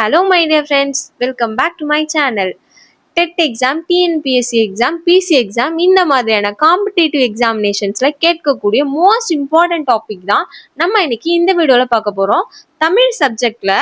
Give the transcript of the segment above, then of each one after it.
Hello my dear friends welcome back to my channel TET exam TNPSC exam PC exam இந்த மாதிரியான competitive எக்ஸாமினேஷன்ஸில் கேட்கக்கூடிய most important topic தான் நம்ம இன்னைக்கு இந்த வீடியோவில் பார்க்க போகிறோம் தமிழ் சப்ஜெக்டில்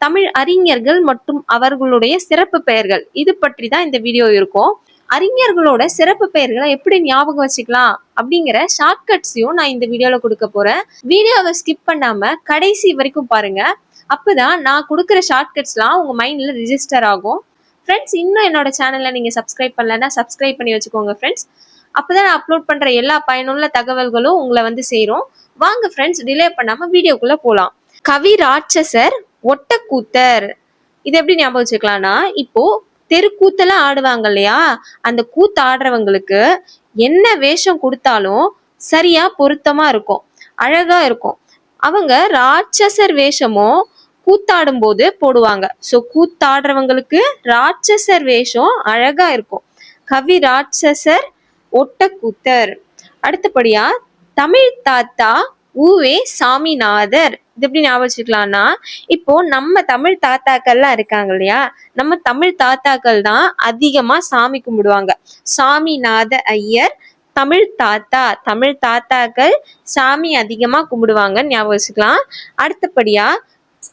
தமிழ் அறிஞர்கள் மற்றும் அவர்களுடைய சிறப்பு பெயர்கள். இது பற்றி தான் இந்த வீடியோ இருக்கும். அறிஞர்களோட சிறப்பு பெயர்களை எப்படி ஞாபகம் வச்சுக்கலாம் அப்படிங்கிற ஷார்ட்கட்ஸையும் நான் இந்த வீடியோவில் கொடுக்க போகிறேன் வீடியோவை ஸ்கிப் பண்ணாமல் கடைசி வரைக்கும் பாருங்கள் அப்போதான் நான் கொடுக்குற ஷார்ட்கட்ஸ்லாம் உங்கள் மைண்டில் ரிஜிஸ்டர் ஆகும். ஃப்ரெண்ட்ஸ் இன்னும் என்னோட சேனலில் நீங்கள் சப்ஸ்கிரைப் பண்ணலன்னா சப்ஸ்கிரைப் பண்ணி வச்சுக்கோங்க ஃப்ரெண்ட்ஸ் அப்பதான் நான் அப்லோட் பண்ணுற எல்லா பயனுள்ள தகவல்களும் உங்களை வந்து சேரும். வாங்க ஃப்ரெண்ட்ஸ் டிலே பண்ணாமல் வீடியோக்குள்ளே போகலாம் கவி ராட்சசர் ஒட்டக்கூத்தர். இது எப்படி ஞாபகம் வச்சுக்கலாம்னா இப்போ தெருக்கூத்தெல்லாம் ஆடுவாங்க இல்லையா? அந்த கூத்து ஆடுறவங்களுக்கு என்ன வேஷம் கொடுத்தாலும் சரியா பொருத்தமா இருக்கும் அழகா இருக்கும். அவங்க ராட்சசர் வேஷமும் கூத்தாடும் போது போடுவாங்க. ஸோ கூத்தாடுறவங்களுக்கு ராட்சசர் வேஷம் அழகா இருக்கும். கவி ராட்சசர் ஒட்டக்கூத்தர். அடுத்தபடியா தமிழ் தாத்தா ஊவே சாமிநாதர். இது எப்படி ஞாபகம் வச்சுக்கலாம்னா இப்போ நம்ம தமிழ் தாத்தாக்கள்லாம் இருக்காங்க இல்லையா? நம்ம தமிழ் தாத்தாக்கள் தான் அதிகமா சாமி கும்பிடுவாங்க. சாமிநாத ஐயர் தமிழ் தாத்தா. தமிழ் தாத்தாக்கள் சாமி அதிகமா கும்பிடுவாங்கன்னு ஞாபகம் வச்சுக்கலாம். அடுத்தபடியா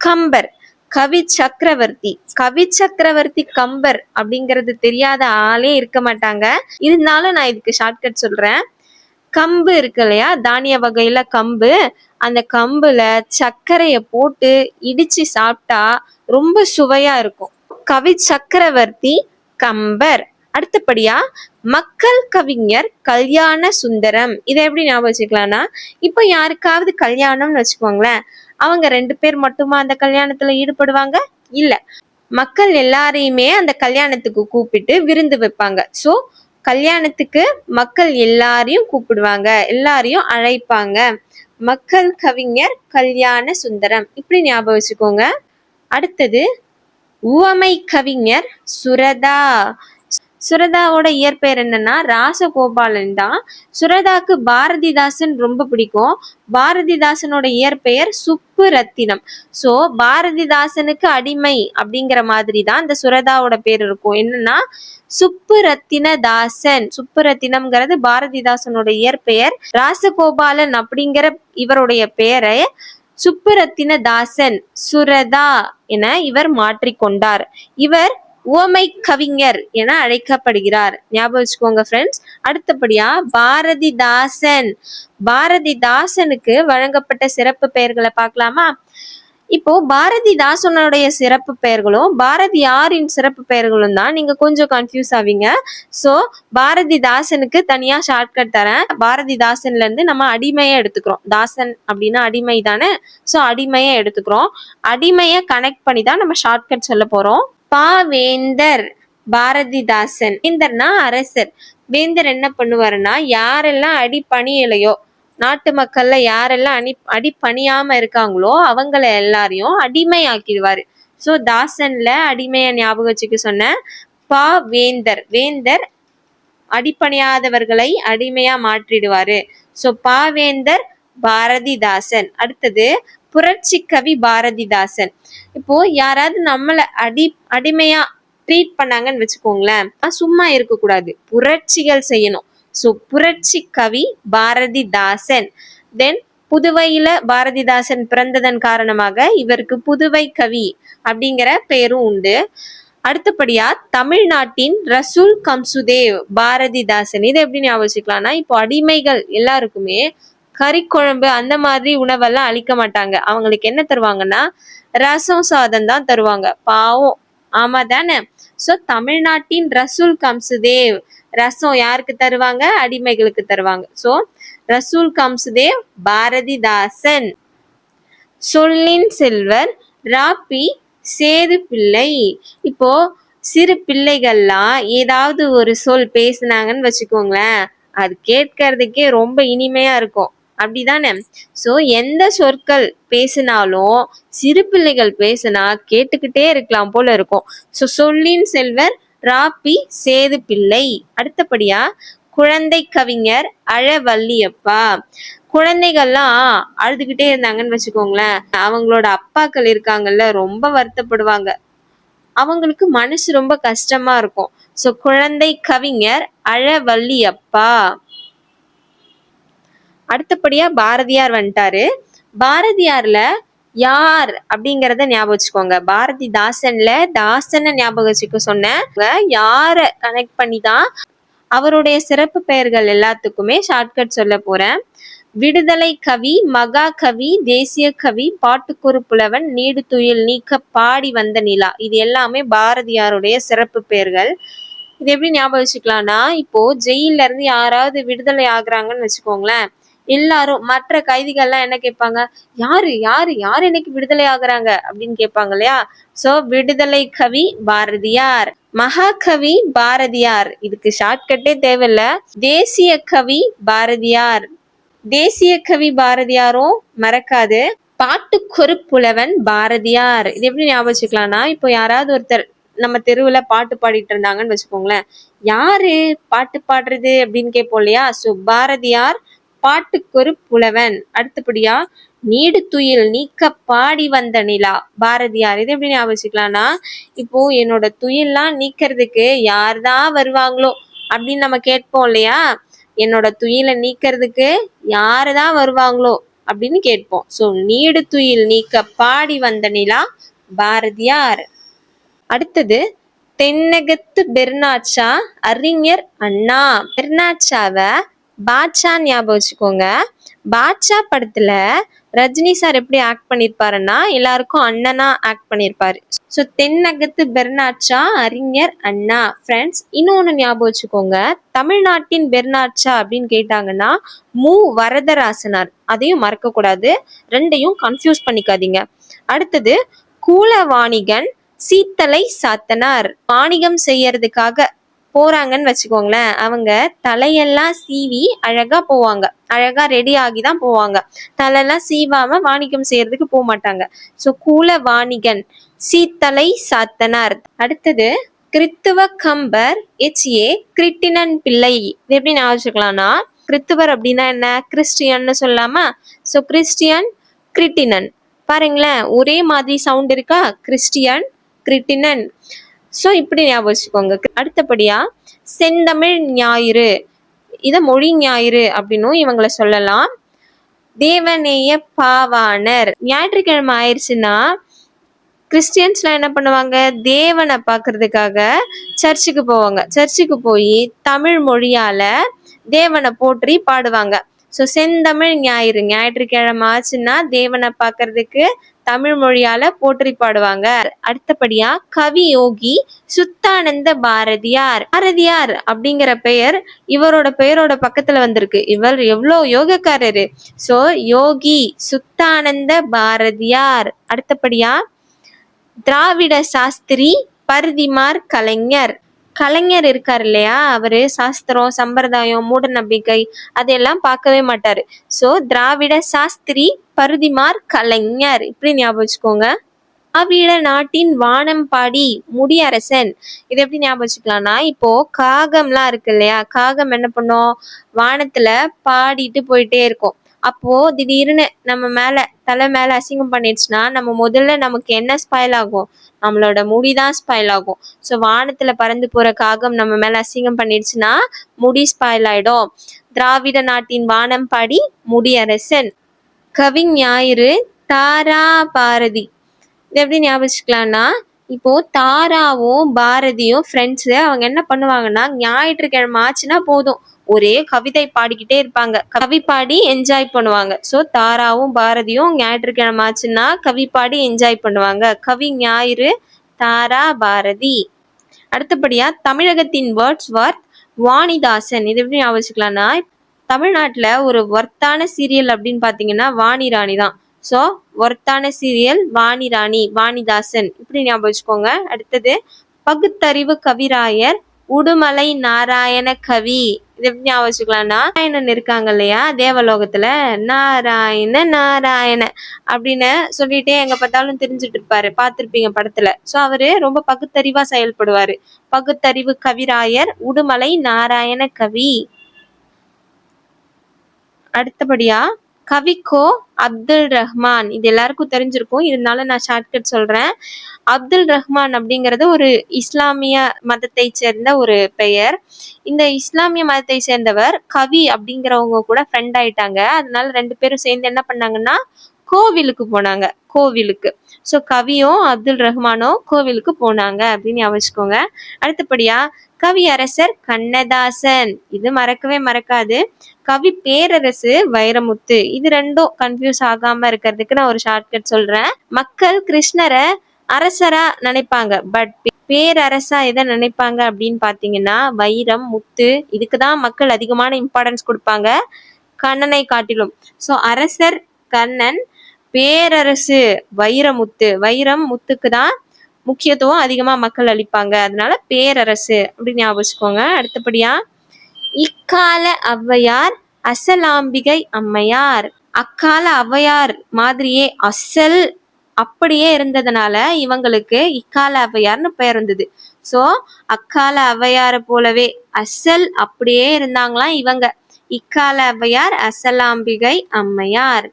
கம்பர் கவி சக்கரவர்த்தி. கவி சக்கரவர்த்தி கம்பர் அப்படிங்கிறது தெரியாத ஆளே இருக்க மாட்டாங்க. இருந்தாலும் நான் இதுக்கு ஷார்ட்கட் சொல்றேன். கம்பு இருக்கு இல்லையா? தானிய வகையில கம்பு. அந்த கம்புல சர்க்கரைய போட்டு இடிச்சு சாப்பிட்டா ரொம்ப சுவையா இருக்கும். கவி சக்கரவர்த்தி கம்பர். அடுத்தபடியா மக்கள் கவிஞர் கல்யாண சுந்தரம். இதை எப்படி ஞாபகம் வச்சுக்கலாம்னா இப்போ யாருக்காவது கல்யாணம்னு வச்சுக்கோங்களேன். அவங்க ரெண்டு பேர் மட்டுமா அந்த கல்யாணத்துல ஈடுபடுவாங்க? இல்ல. மக்கள் எல்லாரையுமே அந்த கல்யாணத்துக்கு கூப்பிட்டு விருந்து வைப்பாங்க. ஸோ கல்யாணத்துக்கு மக்கள் எல்லாரையும் கூப்பிடுவாங்க. எல்லாரையும் அழைப்பாங்க. மக்கள் கவிஞர் கல்யாண சுந்தரம். இப்படி ஞாபகம் வச்சுக்கோங்க. அடுத்தது உவமை கவிஞர் சுரதா. சுரதாவோட இயற்பெயர் என்னன்னா ராசகோபாலன் தான். சுரதாக்கு பாரதிதாசன் ரொம்ப பிடிக்கும். பாரதிதாசனோட இயற்பெயர் சுப்பு ரத்தினம் ஸோ பாரதிதாசனுக்கு அடிமை அப்படிங்கிற மாதிரி தான் இந்த சுரதாவோட பேர் இருக்கும். என்னன்னா சுப்பு ரத்தின தாசன் சுப்பு ரத்தினம்ங்கிறது பாரதிதாசனோட இயற்பெயர். ராசகோபாலன் அப்படிங்கிற இவருடைய பெயரை சுப்புரத்தின தாசன் சுரதா என இவர் மாற்றிக்கொண்டார். இவர் உவமை கவிஞர் என அழைக்கப்படுகிறார். ஞாபகம் வச்சுக்கோங்க ஃப்ரெண்ட்ஸ் அடுத்தபடியா பாரதிதாசன். பாரதிதாசனுக்கு வழங்கப்பட்ட சிறப்பு பெயர்களை பார்க்கலாமா? இப்போ பாரதிதாசனுடைய சிறப்பு பெயர்களும் பாரதியாரின் சிறப்பு பெயர்களும் தான் நீங்க கொஞ்சம் கன்ஃபியூஸ் ஆவீங்க. ஸோ பாரதிதாசனுக்கு தனியா ஷார்ட்கட் தரேன். பாரதிதாசன்ல இருந்து நம்ம அடிமையை எடுத்துக்கிறோம். தாசன் அப்படின்னா அடிமை தானே ஸோ அடிமையை எடுத்துக்கிறோம். அடிமையை கனெக்ட் பண்ணி தான் நம்ம ஷார்ட்கட் சொல்ல போறோம். பாவேந்தர் பாரதிதாசன். வேந்தர்னா அரசர். வேந்தர் என்ன பண்ணுவாருன்னா யாரெல்லாம் அடி பணியலையோ நாட்டு மக்கள்ல யாரெல்லாம் அணி அடி பணியாம இருக்காங்களோ அவங்கள எல்லாரையும் அடிமை ஆக்கிடுவாரு ஸோ தாசன்ல அடிமையை ஞாபகம் வச்சுக்க சொன்ன பா வேந்தர் வேந்தர் அடிப்பணியாதவர்களை அடிமையா மாற்றிடுவாரு. ஸோ பாவேந்தர் பாரதிதாசன். அடுத்தது புரட்சி கவி பாரதிதாசன். இப்போ யாராவது நம்மளை அடி அடிமையா ட்ரீட் பண்ணாங்கன்னு வச்சுக்கோங்களேன் சும்மா இருக்கக்கூடாது. புரட்சிகள் செய்யணும். ஸோ புரட்சி கவி பாரதிதாசன். தென் புதுவையில பாரதிதாசன் பிறந்ததன் காரணமாக இவருக்கு புதுவை கவி அப்படிங்கிற பெயரும் உண்டு. அடுத்தபடியா தமிழ்நாட்டின் ரசூல் கம்சுதேவ் பாரதிதாசன். இதை எப்படி ஞாபகம் வச்சுக்கலாம்னா இப்போ அடிமைகள் எல்லாருக்குமே கறிக்குழம்பு அந்த மாதிரி உணவெல்லாம் அளிக்க மாட்டாங்க. அவங்களுக்கு என்ன தருவாங்கன்னா ரசம் சாதம் தான் தருவாங்க. பாவம். ஆமா தானே? ஸோ தமிழ்நாட்டின் ரசூல் கம்சுதேவ் ரசம் யாருக்கு தருவாங்க? அடிமைகளுக்கு தருவாங்க. ஸோ ரசூல் கம்சுதேவ் பாரதிதாசன். சொல்லின் செல்வர் ராப்பி சேது பிள்ளை இப்போ சிறு பிள்ளைகள்லாம் ஏதாவது ஒரு சொல் பேசுனாங்கன்னு வச்சுக்கோங்களேன் அது கேட்கறதுக்கே ரொம்ப இனிமையா இருக்கும். அப்படிதானே? ஸோ எந்த சொற்கள் பேசினாலும் சிறு பிள்ளைகள் பேசினா கேட்டுக்கிட்டே இருக்கலாம் போல இருக்கும். ஸோ சொல்லின் செல்வர் ராப்பி சேது பிள்ளை அடுத்தபடியா குழந்தை கவிஞர் அழவல்லியப்பா குழந்தைகள்லாம் அழுதுகிட்டே இருந்தாங்கன்னு வச்சுக்கோங்களேன் அவங்களோட அப்பாக்கள் இருக்காங்கல்ல ரொம்ப வருத்தப்படுவாங்க. அவங்களுக்கு மனசு ரொம்ப கஷ்டமா இருக்கும். சோ குழந்தை கவிஞர் அழவள்ளி அப்பா அடுத்தபடியா பாரதியார் வந்துட்டாரு. பாரதியார்ல யார் அப்படிங்கறத ஞாபகம் வச்சுக்கோங்க. பாரதி தாசன்ல தாசனை ஞாபகம் வச்சுக்க சொன்னேன். யார கனெக்ட் பண்ணி தான் அவருடைய சிறப்பு பெயர்கள் எல்லாத்துக்குமே ஷார்ட்கட் சொல்ல போறேன். விடுதலை கவி மகா கவி தேசிய கவி பாட்டுக்குறு புலவன் நீடு துயில் நீக்க பாடி வந்த நிலா. இது எல்லாமே பாரதியாருடைய சிறப்பு பெயர்கள். இது எப்படி ஞாபகம் வச்சுக்கலாம்னா இப்போ ஜெயில இருந்து யாராவது விடுதலை ஆகுறாங்கன்னு வச்சுக்கோங்களேன். எல்லாரும் மற்ற கைதிகள்லாம் என்ன கேட்பாங்க? யாரு யாரு யார் இன்னைக்கு விடுதலை ஆகுறாங்க? அப்படின்னு கேட்பாங்க இல்லையா? சோ விடுதலை கவி பாரதியார். மகாகவி பாரதியார். இதுக்கு ஷார்ட்கட்டே தேவையில்ல. தேசிய கவி பாரதியார். தேசிய கவி பாரதியாரும் மறக்காது. பாட்டுக்கொரு புலவன் பாரதியார். இது எப்படி ஞாபகம் வச்சுக்கலாம்னா இப்போ யாராவது ஒருத்தர் நம்ம தெருவுல பாட்டு பாடிட்டு இருந்தாங்கன்னு வச்சுக்கோங்களேன். யாரு பாட்டு பாடுறது? அப்படின்னு கேட்போம் இல்லையா? சோ பாரதியார் பாட்டுக்கொரு புலவன். அடுத்தபடியா நீடு துயில் நீக்க பாடி வந்த நிலா. பாரதியார் இது எப்படி ஞாபகம் வச்சுக்கலாம்னா இப்போ என்னோட துயில்லாம் நீக்கிறதுக்கு யார்தான் வருவாங்களோ அப்படின்னு நம்ம கேட்போம் இல்லையா? என்னோட துயிலை நீக்கிறதுக்கு யாரு தான் வருவாங்களோ அப்படின்னு கேட்போம். ஸோ நீடு துயில் நீக்க பாடி வந்த நிலா பாரதியார். அடுத்தது தென்னகத்து பெர்னாச்சா அறிஞர் அண்ணா. பெர்னாச்சாவை பாட்சா ஞாபகம் வச்சுக்கோங்க. பாட்ஷா படத்துல ரஜினி சார் எப்படி ஆக்ட் பண்ணியிருப்பாருன்னா எல்லாருக்கும் அண்ணனா ஆக்ட் பண்ணியிருப்பாரு ஸோ தென்னகத்து பெர்னாட்சா அறிஞர் அண்ணா ஃப்ரெண்ட்ஸ் இன்னொன்று ஞாபகம் வச்சுக்கோங்க. தமிழ்நாட்டின் பெர்னாட்சா அப்படின்னு கேட்டாங்கன்னா மு. வரதராசனார். அதையும் மறக்கக்கூடாது. ரெண்டையும் கன்ஃபியூஸ் பண்ணிக்காதீங்க. அடுத்தது கூலவாணிகன் சீத்தலை சாத்தனார். வாணிகம் செய்யறதுக்காக போறாங்கன்னு வச்சுக்கோங்களேன் அவங்க தலையெல்லாம் சீவி அழகா போவாங்க. அழகா ரெடி ஆகி தான் போவாங்க. தலையெல்லாம் சீவாம வாணிகம் செய்யறதுக்கு போக மாட்டாங்க. ஸோ கூல வாணிகன் சீத்தலை சாத்தனார். அடுத்தது கிறித்துவ கம்பர் எச் ஏ கிரிட்டினன் பிள்ளை. இது எப்படி நான் வச்சுக்கலாம்னா கிறித்துவர் அப்படின்னா என்ன? கிறிஸ்டியன்னு சொல்லாமா? ஸோ கிறிஸ்டியன் கிரிட்டினன் பாருங்களேன் ஒரே மாதிரி சவுண்ட் இருக்கா? கிறிஸ்டியன் கிரிட்டினன் ஸோ இப்படி ஞாபகம் வச்சுக்கோங்க. அடுத்தபடியாக செந்தமிழ் ஞாயிறு. இதை மொழி ஞாயிறு அப்படின்னும் இவங்கள சொல்லலாம். தேவநேய பாவாணர். ஞாயிற்றுக்கிழமை ஆயிடுச்சுன்னா கிறிஸ்டியன்ஸ்லாம் என்ன பண்ணுவாங்க? தேவனை பார்க்கறதுக்காக சர்ச்சுக்கு போவாங்க. சர்ச்சுக்கு போய் தமிழ் மொழியால் தேவனை போற்றி பாடுவாங்க. ஸோ செந்தமிழ் ஞாயிறு. ஞாயிற்றுக்கிழமை ஆச்சுன்னா தேவனை பார்க்கறதுக்கு தமிழ் மொழியால போற்றி பாடுவாங்க. அடுத்தபடியா கவி யோகி சுத்தானந்த பாரதியார். பாரதியார் அப்படிங்கிற பெயர் இவரோட பெயரோட பக்கத்துல வந்திருக்கு. இவர் எவ்வளோ யோகக்காரரு. சோ யோகி சுத்தானந்த பாரதியார். அடுத்தபடியா திராவிட சாஸ்திரி பருதிமார் கலைஞர். கலைஞர் இருக்கார் இல்லையா? அவரு சாஸ்திரம் சம்பிரதாயம் மூட நம்பிக்கை அதெல்லாம் பார்க்கவே மாட்டாரு. சோ திராவிட சாஸ்திரி பருதிமார் கலைஞர். இப்படி ஞாபகம் வச்சுக்கோங்க. அவ்வீட நாட்டின் வானம்பாடி முடியரசன். இது எப்படி ஞாபகம் வச்சுக்கலாம்னா இப்போ காகம்லாம் இருக்கு இல்லையா? காகம் என்ன பண்ணும்? வானத்துல பாடிட்டு போயிட்டே இருக்கும். அப்போ திடீர்னு நம்ம மேல தலை மேல அசிங்கம் பண்ணிடுச்சுன்னா நம்ம முதல்ல நமக்கு என்ன ஸ்பாயில் ஆகும்? நம்மளோட முடி தான் ஸ்பாயில் ஆகும். ஸோ வானத்துல பறந்து போற காகம் நம்ம மேல அசிங்கம் பண்ணிடுச்சுன்னா முடி ஸ்பாயில் ஆயிடும். திராவிட நாட்டின் வானம் பாடி முடியரசன். கவி ஞாயிறு தாரா பாரதி. இது எப்படி ஞாபகம் இப்போ தாராவும் பாரதியும் ஃப்ரெண்ட்ஸு அவங்க என்ன பண்ணுவாங்கன்னா ஞாயிற்றுக்கிழமை ஆச்சுன்னா போதும். ஒரே கவிதை பாடிக்கிட்டே இருப்பாங்க. கவி பாடி என்ஜாய் பண்ணுவாங்க. ஸோ தாராவும் பாரதியும் ஞாயிற்றுக்கிழமை ஆச்சுன்னா கவி பாடி என்ஜாய் பண்ணுவாங்க. கவி ஞாயிறு தாரா பாரதி. அடுத்தபடியா தமிழகத்தின் வேர்ட்ஸ் வர்த் வாணிதாசன். இது எப்படி ஞாபகம் தமிழ்நாட்டில் ஒரு ஒர்த்தான சீரியல் அப்படின்னு பார்த்தீங்கன்னா வாணி ராணி தான். ஸோ ஒர்த்தான சீரியல் வாணி ராணி வாணிதாசன். இப்படி ஞாபகம் வச்சுக்கோங்க. அடுத்தது பகுத்தறிவு கவிராயர் உடுமலை நாராயண கவி. இது எப்படி ஞாபகம் நாராயணன் இருக்காங்க இல்லையா தேவலோகத்துல. நாராயண நாராயண அப்படின்னு சொல்லிட்டே எங்க பார்த்தாலும் தெரிஞ்சுட்டு இருப்பாரு. பார்த்திருப்பீங்க படத்துல. ஸோ அவரு ரொம்ப பகுத்தறிவா செயல்படுவாரு. பகுத்தறிவு கவிராயர் உடுமலை நாராயண கவி. அடுத்தபடியா கவிக்கோ அப்துல் ரஹ்மான். இது எல்லாருக்கும் தெரிஞ்சிருக்கும். இதனால நான் ஷார்ட்கட் சொல்றேன். அப்துல் ரஹ்மான் அப்படிங்கிறது ஒரு இஸ்லாமிய மதத்தை சேர்ந்த ஒரு பெயர். இந்த இஸ்லாமிய மதத்தை சேர்ந்தவர் கவி அப்படிங்கிறவங்க கூட ஃப்ரெண்ட் ஆயிட்டாங்க. அதனால ரெண்டு பேரும் சேர்ந்து என்ன பண்ணாங்கன்னா கோவிலுக்கு போனாங்க. கோவிலுக்கு. ஸோ கவியும் அப்துல் ரஹ்மானும் கோவிலுக்கு போனாங்க அப்படின்னு யோசிச்சுக்கோங்க அடுத்தபடியா அடுத்தபடியா கவியரசர் கண்ணதாசன். இது மறக்கவே மறக்காது. கவி பேரரசு வைரமுத்து. இது ரெண்டும் கன்ஃபியூஸ் ஆகாம இருக்கிறதுக்கு நான் ஒரு ஷார்ட்கட் சொல்றேன். மக்கள் கிருஷ்ணரை அரசரா நினைப்பாங்க. பட் பேரரசா எதை நினைப்பாங்க அப்படின்னு பாத்தீங்கன்னா வைரம் முத்து இதுக்கு தான் மக்கள் அதிகமான இம்பார்ட்டன்ஸ் கொடுப்பாங்க. கண்ணனை காட்டிலும். ஸோ அரசர் கண்ணன் பேரரசு வைரமுத்து. வைரம் முத்துக்கு தான் முக்கியத்துவம் அதிகமாக மக்கள் அளிப்பாங்க. அதனால பேரரசு அப்படின்னு ஞாபகம் வச்சுக்கோங்க. அடுத்தபடியா இக்கால ஔவையார் அசலாம்பிகை அம்மையார். அக்கால ஔவையார் மாதிரியே அசல் அப்படியே இருந்ததுனால இவங்களுக்கு இக்கால ஔவையார்னு பெயர் இருந்தது ஸோ அக்கால ஔவையாரை போலவே அசல் அப்படியே இருந்தாங்களாம் இவங்க. இக்கால ஔவையார் அசலாம்பிகை அம்மையார்.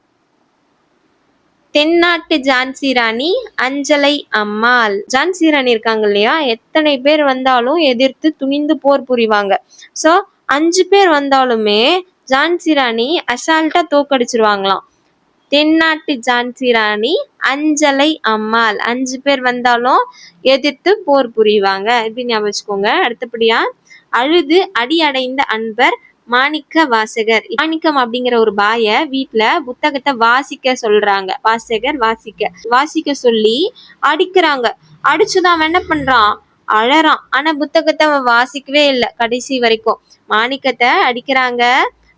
தென்னாட்டு ஜான்சி ராணி அஞ்சலை அம்மாள். ஜான்சி ராணி இருக்காங்க இல்லையா? எத்தனை பேர் வந்தாலும் எதிர்த்து துணிந்து போர் புரிவாங்க. ஸோ அஞ்சு பேர் வந்தாலுமே ஜான்சி ராணி அசால்ட்டா தோக்கடிச்சிருவாங்களாம். தென்னாட்டு ஜான்சி ராணி அஞ்சலை அம்மாள். அஞ்சு பேர் வந்தாலும் எதிர்த்து போர் புரிவாங்க. இப்படி ஞாபகம் வச்சுக்கோங்க. அடுத்தபடியா அழுது அடி அடைந்த அன்பர் மாணிக்க வாசகர். மாணிக்கம் அப்படிங்கிற ஒரு பாய வீட்டுல புத்தகத்தை வாசிக்க சொல்றாங்க. வாசகர் வாசிக்க. வாசிக்க சொல்லி அடிக்கிறாங்க. அடிச்சுதான் அவன் என்ன பண்றான்? அழறான். ஆனா புத்தகத்தை அவன் வாசிக்கவே இல்லை கடைசி வரைக்கும். மாணிக்கத்தை அடிக்கிறாங்க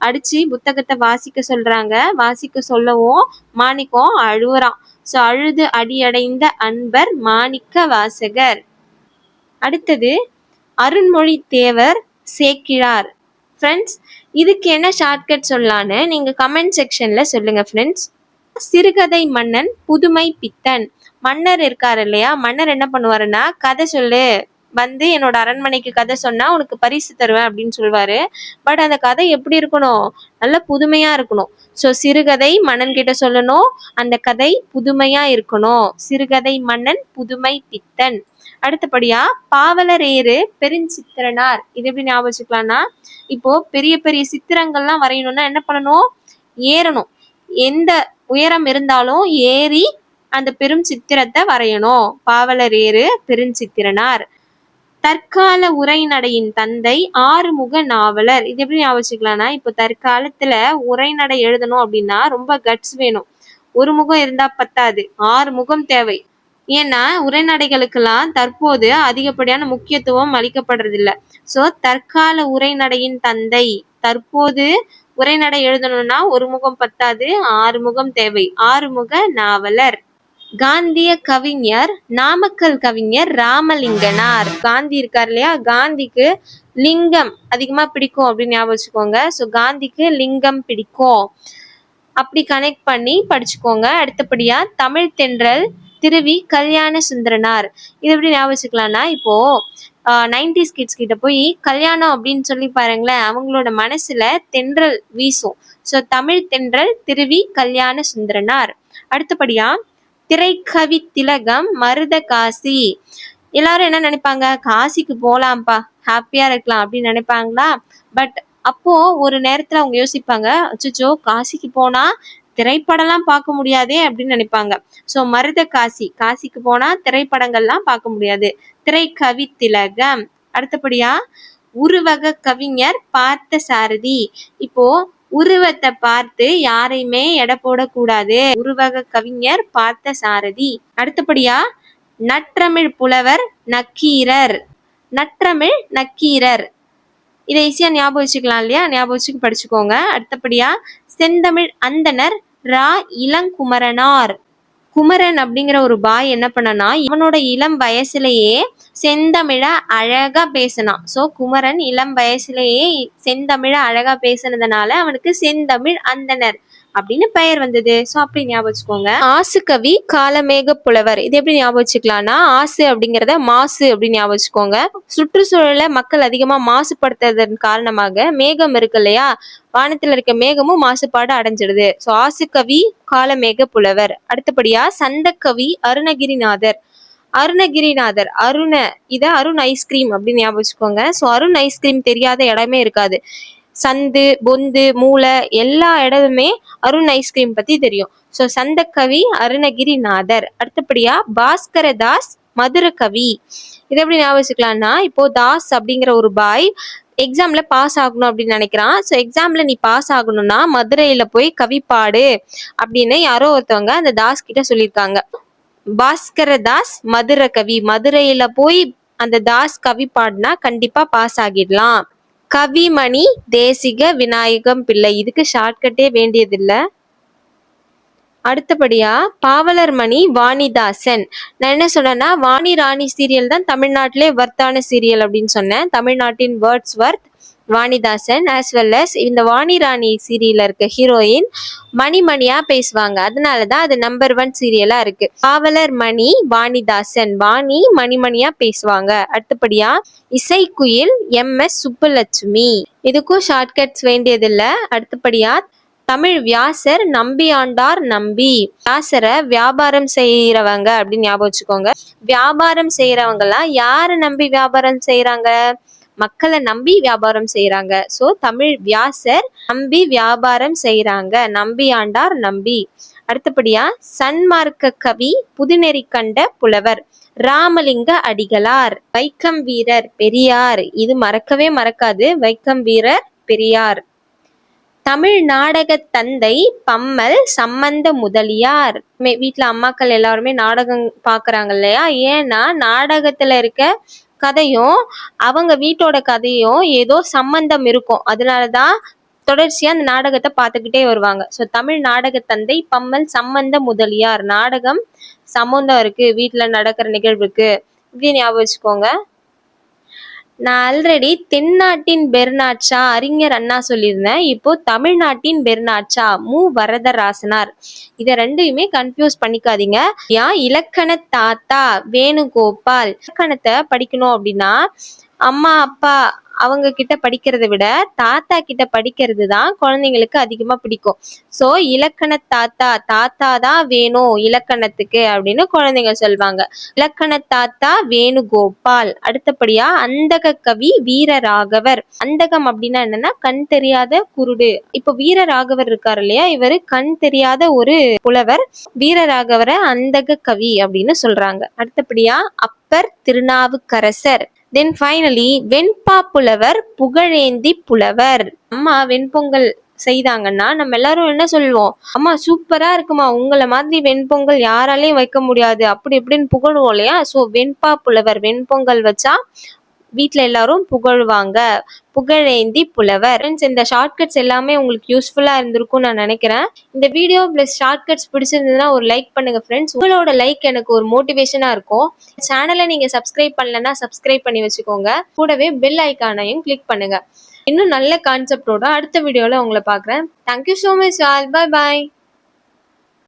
அடிச்சு புத்தகத்தை வாசிக்க சொல்றாங்க வாசிக்க சொல்லவும் மாணிக்கம் அழுவுறான். ஸோ அழுது அடியடைந்த அன்பர் மாணிக்க வாசகர். அடுத்தது அருண்மொழி தேவர் சேக்கிழார். ஃப்ரெண்ட்ஸ் இதுக்கு என்ன ஷார்ட்கட் சொல்லலான்னு நீங்கள் கமெண்ட் செக்ஷனில் சொல்லுங்கள் ஃப்ரெண்ட்ஸ் சிறுகதை மன்னன் புதுமை பித்தன். மன்னர் இருக்கார் இல்லையா? மன்னர் என்ன பண்ணுவாருன்னா கதை சொல்லு. வந்து என்னோட அரண்மனைக்கு கதை சொன்னா உனக்கு பரிசு தருவேன் அப்படின்னு சொல்லுவாரு பட் அந்த கதை எப்படி இருக்கணும்? நல்ல புதுமையா இருக்கணும். ஸோ சிறுகதை மன்னன் கிட்ட சொல்லணும். அந்த கதை புதுமையா இருக்கணும். சிறுகதை மன்னன் புதுமை பித்தன். அடுத்தபடியா பாவலரேறு பெருஞ்சித்திரனார். இது எப்படி ஞாபகம் வச்சுக்கலாம்னா இப்போ பெரிய பெரிய சித்திரங்கள்லாம் வரையணும்னா என்ன பண்ணணும்? ஏறணும். எந்த உயரம் இருந்தாலும் ஏறி அந்த பெரும் சித்திரத்தை வரையணும். பாவலர் ஏறு பெருஞ்சித்திரனார். தற்கால உரைநடையின் தந்தை ஆறுமுக நாவலர். இது எப்படி ஞாபகம் வச்சுக்கலாம்னா இப்போ தற்காலத்துல உரைநடை எழுதணும் அப்படின்னா ரொம்ப கட்ஸ் வேணும். ஒரு முகம் இருந்தா பத்தாது. ஆறு முகம் தேவை. ஏன்னா உரைநடைகளுக்கெல்லாம் தற்போது அதிகப்படியான முக்கியத்துவம் அளிக்கப்படுறதில்ல. சோ தற்கால உரைநடையின் தந்தை தற்போது உரைநடை எழுதணும்னா ஒரு முகம் பத்தாது ஆறு முகம் தேவை. ஆறுமுக நாவலர். காந்திய கவிஞர் நாமக்கல் கவிஞர் ராமலிங்கனார். காந்தி இருக்கார் இல்லையா? காந்திக்கு லிங்கம் அதிகமா பிடிக்கும் அப்படின்னு ஞாபகம் வச்சுக்கோங்க. ஸோ காந்திக்கு லிங்கம் பிடிக்கும். அப்படி கனெக்ட் பண்ணி படிச்சுக்கோங்க. அடுத்தபடியா தமிழ் தென்றல் திருவி கல்யாண சுந்தரனார். இது எப்படி ஞாபகம் வச்சுக்கலாம்னா இப்போ நைன்டிஸ் கிட்ஸ் கிட்ட போய் கல்யாணம் அப்படின்னு சொல்லி பாருங்களேன் அவங்களோட மனசுல தென்றல் வீசும். ஸோ தமிழ் தென்றல் திருவி கல்யாண சுந்தரனார். அடுத்தபடியா திரைக்கவி திலகம் மருத காசி. எல்லாரும் என்ன நினைப்பாங்க? காசிக்கு போலாம்ப்பா ஹாப்பியா இருக்கலாம் அப்படின்னு நினைப்பாங்களா? பட் அப்போ ஒரு நேரத்துல அவங்க யோசிப்பாங்க அச்சோ காசிக்கு போனா திரைப்படம்லாம் பார்க்க முடியாதே அப்படின்னு நினைப்பாங்க. ஸோ மருத காசி காசிக்கு போனா திரைப்படங்கள்லாம் பார்க்க முடியாது. திரைக்கவி திலகம் அடுத்தபடியா உருவக கவிஞர் பார்த்த சாரதி இப்போ உருவத்தை பார்த்து யாரையுமே எடை போடக்கூடாது. உருவக கவிஞர் பார்த்த சாரதி அடுத்தபடியா நற்றமிழ் புலவர் நக்கீரர். நற்றமிழ் நக்கீரர். இதை ஈஸியா ஞாபகம் வச்சுக்கலாம் இல்லையா? ஞாபகம் வச்சுக்கு படிச்சுக்கோங்க. அடுத்தபடியா செந்தமிழ் அந்தனர் ரா. இளங்குமரனார். குமரன் அப்படிங்கிற ஒரு பாய் என்ன பண்ணனா இவனோட இளம் வயசுலயே செந்தமிழ அழகா பேசினான் ஸோ குமரன் இளம் வயசுலயே செந்தமிழ அழகா பேசினதுனால அவனுக்கு செந்தமிழ் அந்தனர். அப்படின்னு பெயர் வந்தது. ஸோ அப்படி ஞாபகம் வச்சுக்கோங்க. ஆசு காலமேக புலவர். இது எப்படி ஞாபகம் வச்சுக்கலாம்னா ஆசு அப்படிங்கிறத மாசு அப்படின்னு ஞாபகம் வச்சுக்கோங்க. சுற்றுச்சூழலை மக்கள் அதிகமா மாசுபடுத்துறதன் காரணமாக மேகம் இருக்கு இல்லையா? வானத்தில் இருக்க மேகமும் மாசுபாடு அடைஞ்சிடுது. ஸோ ஆசுக்கவி காலமேக புலவர். அடுத்தபடியா சந்தக்கவி அருணகிரிநாதர். அருணகிரிநாதர் அருண இதை அருண் ஐஸ்கிரீம் அப்படின்னு ஞாபகம் வச்சுக்கோங்க. ஸோ அருண் ஐஸ்கிரீம் தெரியாத இடமே இருக்காது. சந்து பொந்து மூளை எல்லா இடமுமே அருண் ஐஸ்கிரீம் பத்தி தெரியும். ஸோ சந்தக்கவி அருணகிரிநாதர். அடுத்தபடியா பாஸ்கர தாஸ் மதுர கவி இதை எப்படி ஞாபகம் வச்சுக்கலாம்னா இப்போ தாஸ் அப்படிங்கிற ஒரு பாய் எக்ஸாம்ல பாஸ் ஆகணும் அப்படின்னு நினைக்கிறான். ஸோ எக்ஸாம்ல நீ பாஸ் ஆகணும்னா மதுரையில போய் கவி பாடு அப்படின்னு யாரோ ஒருத்தவங்க அந்த தாஸ் கிட்ட சொல்லியிருக்காங்க. பாஸ்கர தாஸ் மதுர கவி மதுரையில போய் அந்த தாஸ் கவி பாடினா கண்டிப்பா பாஸ் ஆகிடலாம். கவிமணி தேசிக விநாயகம் பிள்ளை. இதுக்கு ஷார்ட்கட்டே வேண்டியதில்லை. அடுத்தபடியா பாவலர் மணி வாணிதாசன். நான் என்ன சொன்னேன்னா வாணி ராணி சீரியல் தான் தமிழ்நாட்டிலே வர்த்தான சீரியல் அப்படின்னு சொன்னேன். தமிழ்நாட்டின் Wordsworth Vanidasan as well as இந்த வாணி ராணி சீரியல்ல இருக்க ஹீரோயின் மணிமணியா பேசுவாங்க. அதனால தான் அது நம்பர் ஒன் சீரியலா இருக்கு. காவலர் மணி வாணிதாசன் வாணி மணிமணியா பேசுவாங்க. அடுத்தபடியா இசைக்குயில் எம் எஸ் சுப்புலட்சுமி. இதுக்கும் ஷார்ட்கட்ஸ் வேண்டியதில்லை. அடுத்தபடியா தமிழ் வியாசர் நம்பி ஆண்டார் நம்பி. வியாசரை வியாபாரம் செய்யறவங்க அப்படின்னு ஞாபகம் வச்சுக்கோங்க. வியாபாரம் செய்யறவங்க எல்லாம் யாரை நம்பி வியாபாரம் செய்யறாங்க மக்களை நம்பி வியாபாரம் செய்யறாங்க சோ தமிழ் வியாசர் நம்பி வியாபாரம் செய்யறாங்க நம்பி ஆண்டார் நம்பி. அடுத்தபடியா சன்மார்க்க கவி புதுநெறி கண்ட புலவர் ராமலிங்க அடிகளார் வைக்கம் வீரர் பெரியார். இது மறக்கவே மறக்காது. வைக்கம் வீரர் பெரியார். தமிழ் நாடக தந்தை பம்மல் சம்பந்த முதலியார். மே- வீட்ல அம்மாக்கள் எல்லாருமே நாடகம் பாக்குறாங்க இல்லையா? ஏன்னா நாடகத்துல இருக்க கதையும் அவங்க வீட்டோட கதையும் ஏதோ சம்பந்தம் இருக்கும். அதனாலதான் தொடர்ச்சியா அந்த நாடகத்தை பார்த்துக்கிட்டே வருவாங்க. ஸோ தமிழ் நாடக தந்தை பம்மல் சம்பந்த முதலியார். நாடகம் சம்பந்தம் இருக்கு வீட்டில் நடக்கிற நிகழ்வுக்கு இப்படி ஞாபகம் வச்சுக்கோங்க. நான் ஆல்ரெடி தென்னாட்டின் பெருநாட்சா அறிஞர் அண்ணா சொல்லியிருந்தேன். இப்போ தமிழ்நாட்டின் பெருநாட்சா மு. வரதராசனார். இதை ரெண்டையுமே கன்ஃபியூஸ் பண்ணிக்காதீங்க. ஏன் இலக்கண தாத்தா வேணுகோபால். இலக்கணத்தை படிக்கணும் அப்படின்னா அம்மா அப்பா அவங்க கிட்ட படிக்கிறதை விட தாத்தா கிட்ட படிக்கிறது தான் குழந்தைங்களுக்கு அதிகமா பிடிக்கும். சோ இலக்கண தாத்தா தாத்தா தான் வேணும் இலக்கணத்துக்கு அப்படின்னு குழந்தைங்க சொல்வாங்க. இலக்கண தாத்தா வேணுகோபால். அடுத்தபடியா அந்தக கவி வீரராகவர். அந்தகம் அப்படின்னா என்னன்னா கண் தெரியாத குருடு. இப்போ வீரராகவர் இருக்கார் இல்லையா? இவரு கண் தெரியாத ஒரு புலவர். வீரராகவரை அந்தக கவி அப்படின்னு சொல்றாங்க. அடுத்தபடியா அப்பர் திருநாவுக்கரசர். தென் ஃபைனலி வெண்பா புலவர் புகழேந்தி புலவர். அம்மா வெண்பொங்கல் செய்தாங்கன்னா நம்ம எல்லாரும் என்ன சொல்லுவோம்? அம்மா சூப்பரா இருக்குமா? உங்களை மாதிரி வெண்பொங்கல் யாராலையும் வைக்க முடியாது. அப்படி இப்படின்னு புகழுவோம் இல்லையா? ஸோ வெண்பா புலவர் வெண்பொங்கல் வச்சா வீட்டில் எல்லாரும் புகழ்வாங்க. புகழேந்தி புலவர். ஃப்ரெண்ட்ஸ் இந்த ஷார்ட்கட்ஸ் எல்லாமே உங்களுக்கு யூஸ்ஃபுல்லாக இருந்திருக்கும் நான் நினைக்கிறேன். இந்த வீடியோ ப்ளஸ் ஷார்ட்கட்ஸ் பிடிச்சிருந்ததுன்னா ஒரு லைக் பண்ணுங்க ஃப்ரெண்ட்ஸ் உங்களோட லைக் எனக்கு ஒரு மோட்டிவேஷனாக இருக்கும். சேனலை நீங்கள் சப்ஸ்கிரைப் பண்ணலன்னா சப்ஸ்கிரைப் பண்ணி வச்சுக்கோங்க. கூடவே பெல் ஐக்கானையும் கிளிக் பண்ணுங்க. இன்னும் நல்ல கான்செப்டோட அடுத்த வீடியோவில் உங்களை பார்க்குறேன். Thank you so much all bye bye